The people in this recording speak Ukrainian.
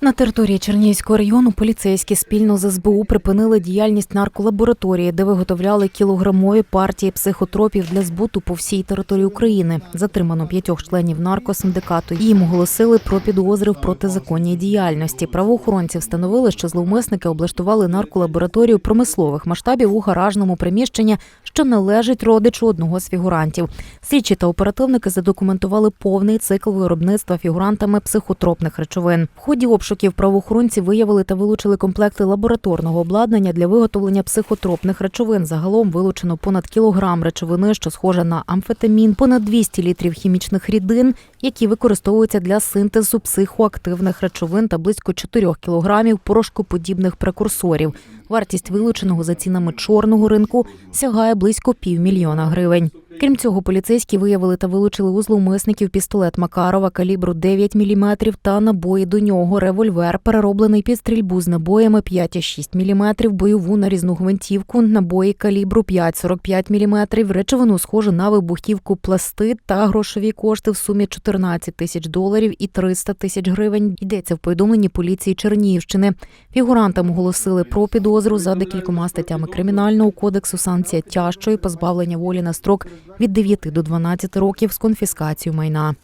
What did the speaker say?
На території Чернігівського району поліцейські спільно з СБУ припинили діяльність нарколабораторії, де виготовляли кілограмові партії психотропів для збуту по всій території України. Затримано п'ятьох членів наркосиндикату. Їм оголосили про підозри в протизаконній діяльності. Правоохоронці встановили, що зловмисники облаштували нарколабораторію промислових масштабів у гаражному приміщенні, що належить родичу одного з фігурантів. Слідчі та оперативники задокументували повний цикл виробництва фігурантами психотропних речовин. В ході обшуків правоохоронці виявили та вилучили комплекти лабораторного обладнання для виготовлення психотропних речовин. Загалом вилучено понад кілограм речовини, що схожа на амфетамін, понад 200 літрів хімічних рідин, які використовуються для синтезу психоактивних речовин та близько 4 кілограмів порошкоподібних прекурсорів. Вартість вилученого за цінами чорного ринку сягає близько півмільйона гривень. Крім цього, поліцейські виявили та вилучили у зловмисників пістолет Макарова калібру 9 мм та набої до нього, револьвер, перероблений під стрільбу з набоями 5,6 мм, бойову нарізну гвинтівку, набої калібру 5,45 мм, речовину схожу на вибухівку пласти та грошові кошти в сумі 14 тисяч доларів і 300 тисяч гривень. Йдеться в повідомленні поліції Чернігівщини. Фігурантам оголосили про підозру за декількома статтями кримінального кодексу. Санкція тяжчої позбавлення волі на строк від 9 до 12 років з конфіскацією майна.